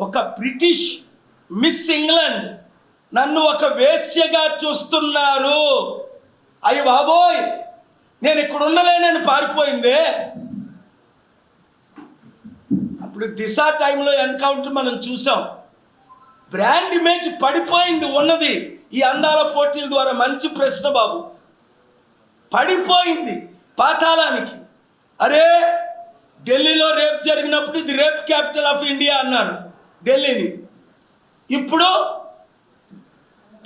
ఒక British miss England నన్ను ఒక వేశ్యగా చూస్తున్నారు. అయ్యి బాబోయ్ నేను ఇక్కడ ఉండలేనని పారిపోయిందే. అప్పుడు దిశ టైంలో ఎన్కౌంటర్ మనం చూసాం. బ్రాండ్ ఇమేజ్ పడిపోయింది ఉన్నది ఈ అందాల పోటీల ద్వారా. మంచి ప్రశ్న బాబు. పడిపోయింది పాతాళానికి. అరే ఢిల్లీలో రేప్ జరిగినప్పుడు ఇది రేప్ క్యాపిటల్ ఆఫ్ ఇండియా అన్నారు ఢిల్లీని. ఇప్పుడు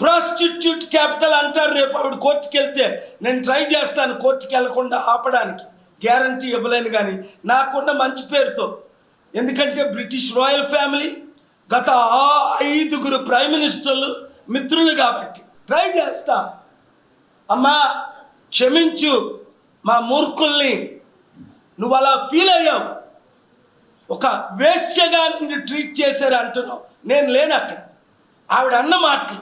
ప్రాస్టిట్యూట్ క్యాపిటల్ అంటారు రేపు ఆవిడ కోర్టుకి వెళ్తే నేను ట్రై చేస్తాను కోర్టుకి వెళ్ళకుండా ఆపడానికి. గ్యారంటీ ఇవ్వలేను కానీ నాకున్న మంచి పేరుతో. ఎందుకంటే బ్రిటిష్ రాయల్ ఫ్యామిలీ గత ఆ ఐదుగురు ప్రైమ్ మినిస్టర్లు మిత్రులు కాబట్టి. ట్రై చేస్తా. అమ్మా క్షమించు మా మూర్ఖుల్ని. నువ్వు అలా ఫీల్ అయ్యావు. ఒక వేశ్యగా నిన్ను ట్రీట్ చేశారు అంటున్నావు. నేను లేను అక్కడ. ఆవిడ అన్న మాటలు.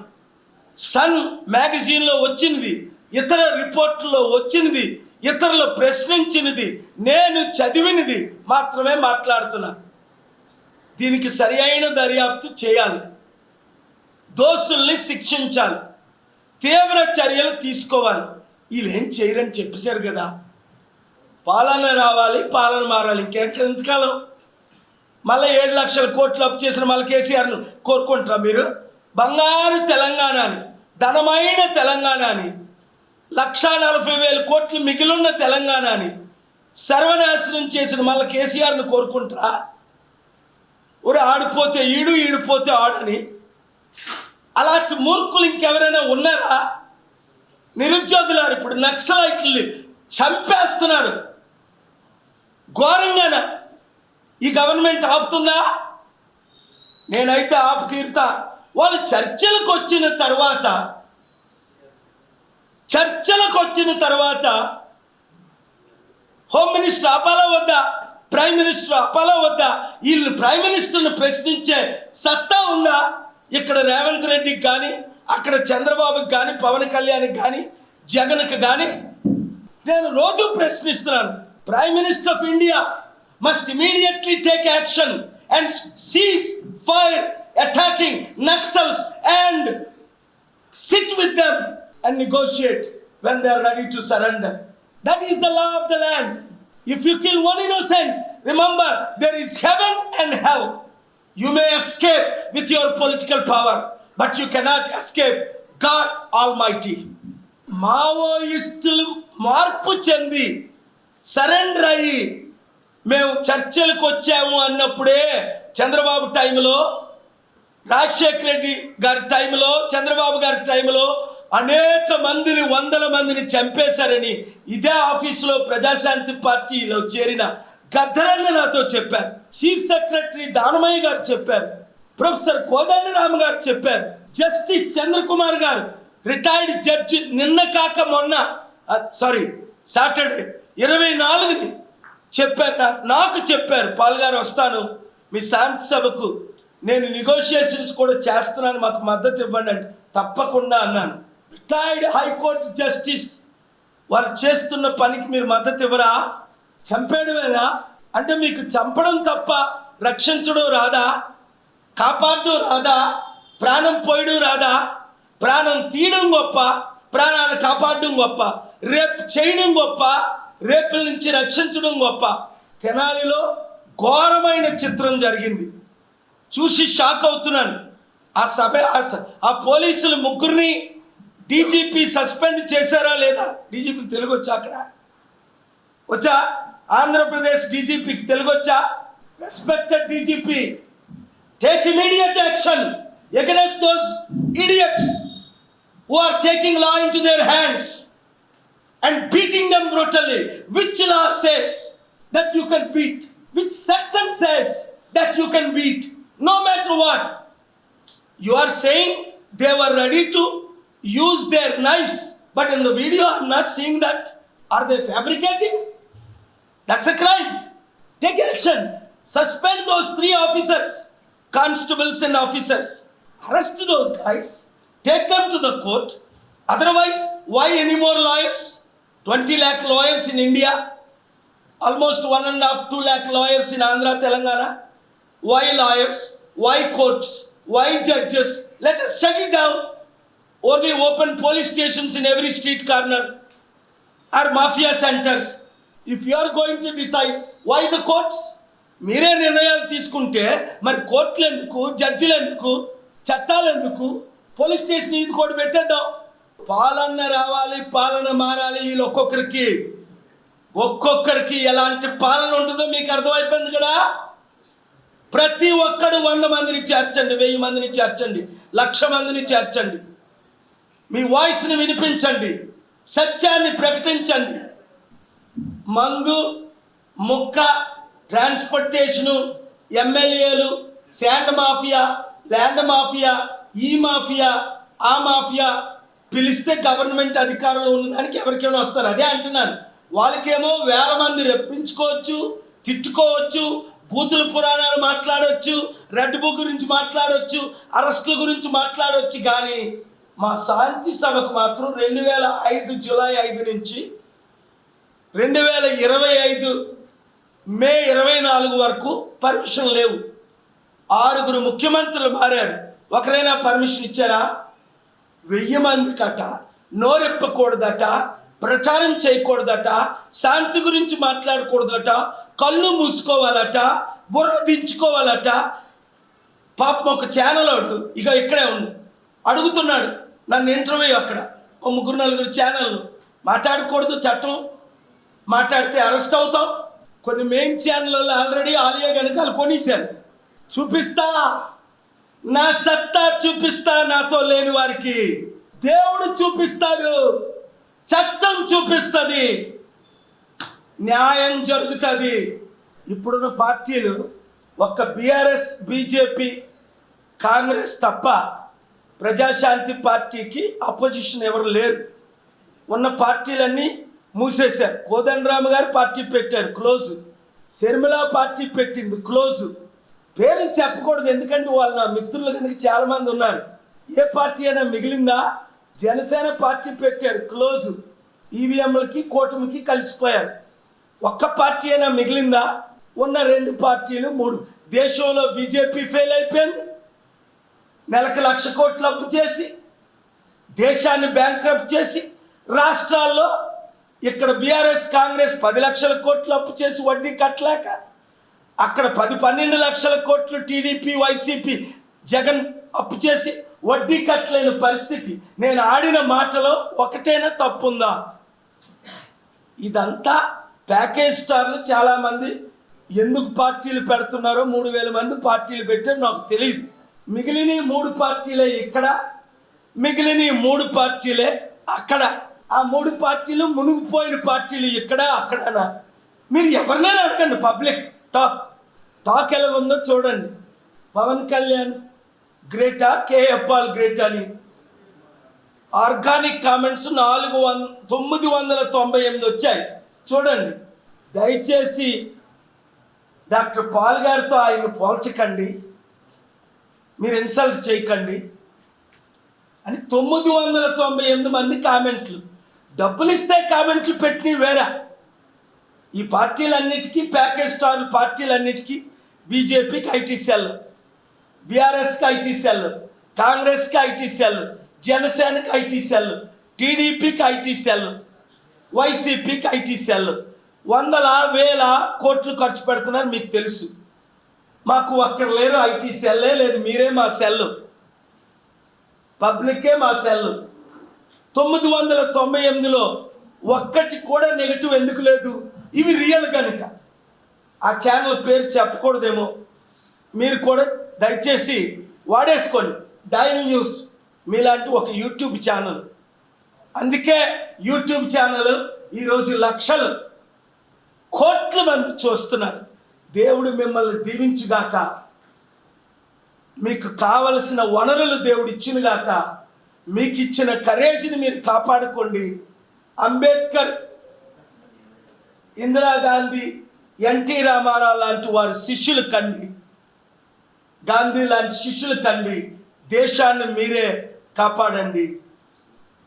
సన్ మ్యాగజైన్లో వచ్చినది ఇతర రిపోర్ట్లో వచ్చినది ఇతరులు ప్రశ్నించినది. నేను చదివినది. మాత్రమే మాట్లాడుతున్నా. దీనికి సరి అయిన దర్యాప్తు చేయాలి. దోషుల్ని శిక్షించాలి. తీవ్ర చర్యలు తీసుకోవాలి. వీళ్ళు ఏం చేయరని చెప్పేశారు కదా. పాలన రావాలి పాలన మారాలి. ఇంకెంత ఎంతకాలం మళ్ళీ ఏడు లక్షల కోట్లు అప్పు చేసిన మళ్ళీ కేసీఆర్ను కోరుకుంటారా మీరు? బంగారు తెలంగాణ అని ధనమైన తెలంగాణ అని లక్షా నలభై వేల కోట్లు మిగిలిన తెలంగాణ అని సర్వనాశనం చేసిన మళ్ళీ కేసీఆర్ను కోరుకుంటారా? ఒరే ఆడిపోతే ఈడు ఈడిపోతే ఆడని. అలాంటి మూర్ఖులు ఇంకెవరైనా ఉన్నారా? నిరుద్యోగులారు ఇప్పుడు నక్సలైట్లు చంపేస్తున్నారు. ఘోరంగానే? ఈ గవర్నమెంట్ ఆపుతుందా? నేనైతే ఆపు తీరుతా. వాళ్ళు చర్చలకు వచ్చిన తర్వాత చర్చలకు వచ్చిన తర్వాత హోమ్ మినిస్టర్ ఆపాలా వద్దా ప్రైమ్ మినిస్టర్ ఆపాలా వద్దా వీళ్ళు ప్రైమ్ మినిస్టర్ని ప్రశ్నించే సత్తా ఉందా? ఇక్కడ రేవంత్ రెడ్డికి కానీ అక్కడ చంద్రబాబుకి కానీ పవన్ కళ్యాణ్కి కానీ జగన్కి కానీ నేను రోజు ప్రశ్నిస్తున్నాను. Prime minister of India Must immediately take action and cease fire attacking naxals and sit with them and negotiate when they are ready to surrender. That is the law of the land. If you kill one innocent, remember there is heaven and hell. You may escape with your political power, but you cannot escape God Almighty. మావోయిస్టులు మార్పు చెంది surrender అయ్యి మేము చర్చలకు వచ్చాము అన్నప్పుడే చంద్రబాబు టైంలో రాజశేఖర రెడ్డి గారి టైంలో చంద్రబాబు గారి టైంలో అనేక మందిని వందల మందిని చంపేశారని ఇదే ఆఫీసులో ప్రజాశాంతి పార్టీలో చేరిన గద్దరన్న నాతో చెప్పారు. చీఫ్ సెక్రటరీ దానమయ్య గారు చెప్పారు. ప్రొఫెసర్ కోదండరామ్ గారు చెప్పారు. జస్టిస్ చంద్రకుమార్ గారు రిటైర్డ్ జడ్జి నిన్న కాక మొన్న సారీ సాటర్డే ఇరవై నాలుగుని చెప్పారు నాకు చెప్పారు. పాల్గారు వస్తాను. మీ శాంతి సభకు నేను నెగోషియేషన్స్ కూడా చేస్తున్నాను. మాకు మద్దతు ఇవ్వండి అంటే. తప్పకుండా అన్నాను. రిటైర్డ్ హైకోర్టు జస్టిస్ వాళ్ళు చేస్తున్న పనికి మీరు మద్దతు ఇవ్వరా? చంపేయడమేనా? అంటే మీకు చంపడం తప్ప రక్షించడం రాదా? కాపాడడం రాదా? ప్రాణం పోయడం రాదా? ప్రాణం తీయడం గొప్ప. ప్రాణాలు కాపాడడం గొప్ప. రేపు చేయడం గొప్ప. రేపుల నుంచి రక్షించడం గొప్ప. తెనాలిలో ఘోరమైన చిత్రం జరిగింది. చూసి షాక్ అవుతున్నాను. ఆ సభ ఆ పోలీసులు ముగ్గురిని డీజీపీ సస్పెండ్ చేశారా లేదా? డీజీపీకి తెలుగు వచ్చా అక్కడ? వచ్చా? ఆంధ్రప్రదేశ్ డీజీపీకి తెలుగు వచ్చా respected DGP. Take immediate action against those idiots who are taking law in to their hands and beating them brutally. Which law says that you can beat? Which section says that you can beat? No matter what. You are saying they were ready to use their knives, but in the video I'm not seeing that. Are they fabricating? That's a crime. Take action. Suspend those three officers, constables and officers. Arrest those guys. Take them to the court. Otherwise, why any more lawyers? Twenty lakh lawyers in India almost one and half two lakh lawyers in Andhra Telangana why lawyers why courts why judges let us shut down only open police stations in every street corner or mafia centres if you are going to decide why the courts మీరే నిర్ణయాలు తీసుకుంటే మరి కోర్టులు ఎందుకు జడ్జిలు ఎందుకు చట్టాలు ఎందుకు పోలీస్ స్టేషన్ ఇది కూడా పెట్టేద్దాం. పాలన రావాలి పాలన మారాలి వీళ్ళు ఒక్కొక్కరికి. ఒక్కొక్కరికి ఎలాంటి పాలన ఉంటుందో మీకు అర్థమైపోయింది కదా? ప్రతి ఒక్కడు వంద మందిని చేర్చండి వెయ్యి మందిని చేర్చండి లక్ష మందిని చేర్చండి. మీ వాయిస్ని వినిపించండి సత్యాన్ని ప్రకటించండి. మందు ముక్క ట్రాన్స్పోర్టేషను ఎమ్మెల్యేలు శాండ్ మాఫియా ల్యాండ్ మాఫియా ఈ మాఫియా ఆ మాఫియా పిలిస్తే గవర్నమెంట్ అధికారంలో ఉన్నదానికి ఎవరికైనా వస్తారు. అదే అంటున్నాను వాళ్ళకేమో వేల మంది రెప్పించుకోవచ్చు తిట్టుకోవచ్చు బూతుల పురాణాలు మాట్లాడవచ్చు రెడ్ బుక్ గురించి మాట్లాడవచ్చు అరెస్టుల గురించి మాట్లాడవచ్చు కానీ మా శాంతి సభకు మాత్రం రెండు వేల ఐదు జూలై ఐదు నుంచి రెండు వేల ఇరవై ఐదు మే ఇరవై నాలుగు వరకు పర్మిషన్ లేవు. ఆరుగురు ముఖ్యమంత్రులు మారారు. ఒకరైనా పర్మిషన్ ఇచ్చారా? వెయ్యి మందికట నోరెప్పకూడదట ప్రచారం చేయకూడదట శాంతి గురించి మాట్లాడకూడదట కళ్ళు మూసుకోవాలట బుర్ర దించుకోవాలట. పాపం ఒక ఛానల్ వాడు ఇక ఇక్కడే ఉంది అడుగుతున్నాడు నన్ను ఇంటర్వ్యూ అక్కడ. ఓ ముగ్గురు నలుగురు ఛానల్ మాట్లాడకూడదు చట్టం. మాట్లాడితే అరెస్ట్ అవుతాం. కొన్ని మెయిన్ ఛానల్లో ఆల్రెడీ ఆలియా వెనకాల కొనేశారు. చూపిస్తా. నా సత్తా చూపిస్తా నాతో లేని వారికి. దేవుడు చూపిస్తాడు. చట్టం చూపిస్తుంది. న్యాయం జరుగుతుంది. ఇప్పుడున్న పార్టీలు ఒక్క బీఆర్ఎస్ బీజేపీ కాంగ్రెస్ తప్ప ప్రజాశాంతి పార్టీకి అపోజిషన్ ఎవరు లేరు. ఉన్న పార్టీలన్నీ మూసేశారు. కోదండరామ గారు పార్టీ పెట్టారు. క్లోజ్. శర్మిల పార్టీ పెట్టింది. క్లోజ్. పేర్లు చెప్పకూడదు ఎందుకంటే వాళ్ళు నా మిత్రులు కనుక చాలామంది ఉన్నారు. ఏ పార్టీ అయినా మిగిలిందా? జనసేన పార్టీ పెట్టారు క్లోజ్. ఈవీఎంలకి కూటమికి కలిసిపోయారు. ఒక్క పార్టీ అయినా మిగిలిందా? ఉన్న రెండు పార్టీలు మూడు. దేశంలో బీజేపీ ఫెయిల్ అయిపోయింది. నెలకు లక్ష కోట్లు అప్పు చేసి దేశాన్ని బ్యాంక్రప్ట్ చేసి రాష్ట్రాల్లో ఇక్కడ బీఆర్ఎస్ కాంగ్రెస్ పది లక్షల కోట్లు అప్పు చేసి వడ్డీ కట్టలేక అక్కడ పది పన్నెండు లక్షల కోట్లు టీడీపీ వైసీపీ జగన్ అప్పు చేసి వడ్డీ కట్టలేని పరిస్థితి. నేను ఆడిన మాటలో ఒకటైనా తప్పుందా? ఇదంతా ప్యాకేజ్ స్టార్లు చాలామంది ఎందుకు పార్టీలు పెడుతున్నారో మూడు వేల మంది పార్టీలు పెట్టారు నాకు తెలియదు మిగిలిన మూడు పార్టీలే ఇక్కడ మిగిలిన మూడు పార్టీలే అక్కడ. ఆ మూడు పార్టీలు మునిగిపోయిన పార్టీలు ఇక్కడ అక్కడనా? మీరు ఎవరినైనా అడగండి పబ్లిక్ టాక్. టాక్ ఎలా ఉందో చూడండి. పవన్ కళ్యాణ్ గ్రేటా కేఎఫ్ఆల్ గ్రేటా అని. ఆర్గానిక్ కామెంట్స్ నాలుగు వంద తొమ్మిది వందల తొంభై ఎనిమిది వచ్చాయి. చూడండి. దయచేసి డాక్టర్ పాల్ గారితో ఆయన్ని పోల్చకండి. మీరు ఇన్సల్ట్ చేయకండి. అని తొమ్మిది వందల తొంభై ఎనిమిది మంది కామెంట్లు. డబ్బులు ఇస్తే కామెంట్లు పెట్టినవి వేరే? ఈ పార్టీలన్నిటికీ ప్యాకేజ్ స్టార్ పార్టీలన్నిటికీ బీజేపీకి ఐటీ సెల్ బీఆర్ఎస్కి ఐటీ సెల్ కాంగ్రెస్కి ఐటీ సెల్ జనసేనకి ఐటీ సెల్ టీడీపీకి ఐటీ సెల్ వైసీపీకి ఐటీ సెల్. వందల వేల కోట్లు ఖర్చు పెడుతున్నారు మీకు తెలుసు. మాకు ఒక్కరు లేరు ఐటీ సెల్లే లేదు మీరే మా సెల్ పబ్లికే మా సెల్ తొమ్మిది వందల తొంభై ఎనిమిదిలో ఒక్కటి కూడా నెగిటివ్ ఎందుకు లేదు? ఇవి రియల్ కనుక ఆ ఛానల్ పేరు చెప్పకూడదేమో. మీరు కూడా దయచేసి వాడేసుకోండి డైల్ న్యూస్ మీలాంటి ఒక యూట్యూబ్ ఛానల్ అందుకే యూట్యూబ్ ఛానల్ ఈరోజు లక్షలు కోట్ల మంది చూస్తున్నారు. దేవుడు మిమ్మల్ని దీవించుగాక. మీకు కావలసిన వనరులు దేవుడు ఇచ్చినగాక. మీకు ఇచ్చిన కరేజ్ని మీరు కాపాడుకోండి. అంబేద్కర్ ఇందిరాగాంధీ ఎన్టీ రామారావు లాంటి వారి శిష్యులు కండి. గాంధీ లాంటి శిష్యులు కండి. దేశాన్ని మీరే కాపాడండి.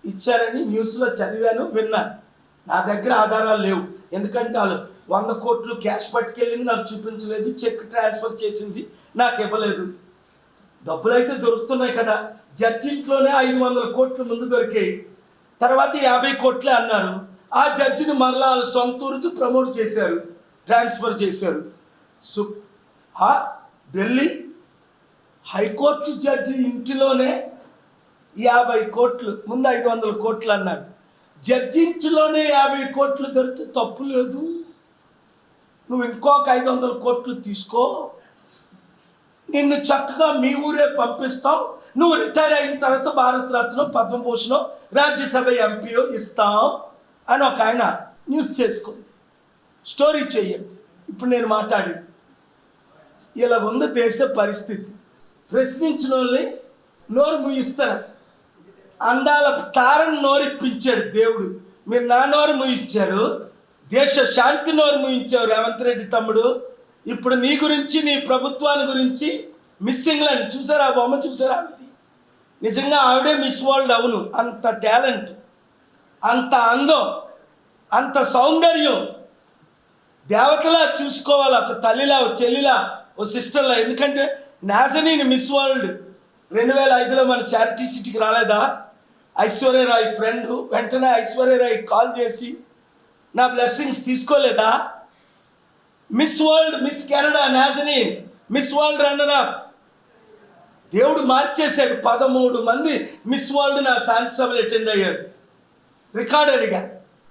ఇచ్చారని న్యూస్లో చదివాను విన్నాను నా దగ్గర ఆధారాలు లేవు. ఎందుకంటే వాళ్ళు వంద కోట్లు క్యాష్ పట్టుకెళ్ళింది నాకు చూపించలేదు చెక్ ట్రాన్స్ఫర్ చేసింది నాకు ఇవ్వలేదు. డబ్బులు అయితే దొరుకుతున్నాయి కదా. జడ్జింట్లోనే ఐదు వందల కోట్లు ముందు దొరికాయి. తర్వాత యాభై కోట్లే అన్నారు. ఆ జడ్జిని మరలా సొంత ఊరికి ప్రమోట్ చేశారు ట్రాన్స్ఫర్ చేశారు. సు ఢిల్లీ హైకోర్టు జడ్జి ఇంటిలోనే యాభై కోట్లు ముందు ఐదు వందల కోట్లు అన్నారు. జడ్జి ఇంటిలోనే యాభై కోట్లు దొరికితే తప్పు లేదు. నువ్వు ఇంకొక ఐదు వందల కోట్లు తీసుకో. నిన్ను చక్కగా మీ ఊరే పంపిస్తాం. నువ్వు రిటైర్ అయిన తర్వాత భారతరత్నం పద్మభూషణం రాజ్యసభ ఎంపీఓ ఇస్తాం. అని ఒక ఆయన న్యూస్ చేసుకోండి స్టోరీ చేయండి ఇప్పుడు నేను మాట్లాడింది. ఇలా ఉంది దేశ పరిస్థితి. ప్రశ్నించిన వాళ్ళని నోరు ముయిస్తారట. అందాల తారను నోరిప్పించాడు దేవుడు. మీరు నా నోరు ముయించారు. దేశ శాంతి నోరు ముయించారు రేవంత్ రెడ్డి తమ్ముడు. ఇప్పుడు నీ గురించి నీ ప్రభుత్వాన్ని గురించి మిస్ చూసారా? బొమ్మ చూసారా? నిజంగా ఆవిడే మిస్ వరల్డ్ అవును. అంత టాలెంట్. అంత అందం అంత సౌందర్యం దేవతలా చూసుకోవాలి? ఒక తల్లిలా ఒక చెల్లిలా ఓ సిస్టర్లా? ఎందుకంటే నాజనీని మిస్ వరల్డ్. రెండు వేల ఐదులో మన చారిటీ సిటీకి రాలేదా? ఐశ్వర్యరాయ్ ఫ్రెండ్ వెంటనే ఐశ్వర్యరాయ్ కాల్ చేసి నా బ్లెస్సింగ్స్ తీసుకోలేదా? మిస్ వరల్డ్ మిస్ కెనడా నాజనీ మిస్ వరల్డ్ రన్నర్ అప్. దేవుడు మార్చేశాడు. పదమూడు మంది మిస్ వరల్డ్ నా శాంతి సభలు అటెండ్ అయ్యారు. రికార్డెడ్గా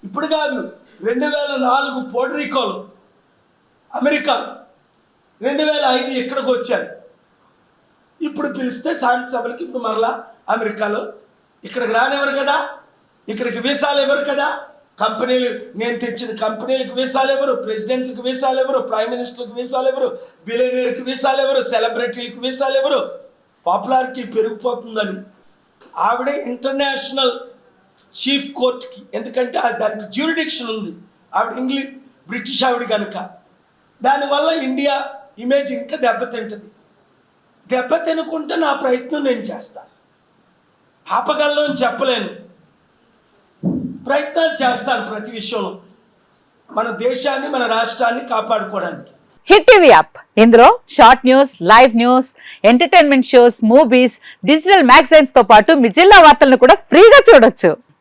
ఇప్పుడు కాదు రెండు వేల నాలుగు పోర్టరికోలు అమెరికా. రెండు వేల ఐదు ఇక్కడికి వచ్చారు? ఇప్పుడు పిలిస్తే శాంతి సభలకి ఇప్పుడు మరలా అమెరికాలో ఇక్కడికి రానివ్వరు కదా? ఇక్కడికి వీసాలు ఇవ్వరు కదా? కంపెనీలు నేను తెచ్చిన కంపెనీలకు వీసాలు ఎవరు ప్రెసిడెంట్లకు వీసాలు ఎవరు ప్రైమ్ మినిస్టర్కి వీసాలు ఎవరు బిలియనీర్కి వీసాలు ఎవరు సెలబ్రిటీలకు వీసాలు ఎవరు పాపులారిటీ పెరిగిపోతుందని. ఆవిడ ఇంటర్నేషనల్ చీఫ్ కోర్ట్కి ఎందుకంటే ఆ దానికి జ్యూరిడిక్షన్ ఉంది. ఆవిడ ఇంగ్లీష్ బ్రిటిష్ ఆవిడ కనుక దానివల్ల ఇండియా ఇమేజ్ ఇంకా దెబ్బతింటుంది దెబ్బతినకుంటే నా ప్రయత్నం నేను చేస్తాను ఆపగలను అని చెప్పలేను. ప్రయత్నాలు చేస్తాను ప్రతి విషయంలో. మన దేశాన్ని మన రాష్ట్రాన్ని కాపాడుకోవడానికి. Hit TV app. ఇందులో short news live news entertainment shows movies digital మ్యాగజైన్స్తో పాటు మీ జిల్లా వార్తలను కూడా ఫ్రీగా చూడొచ్చు.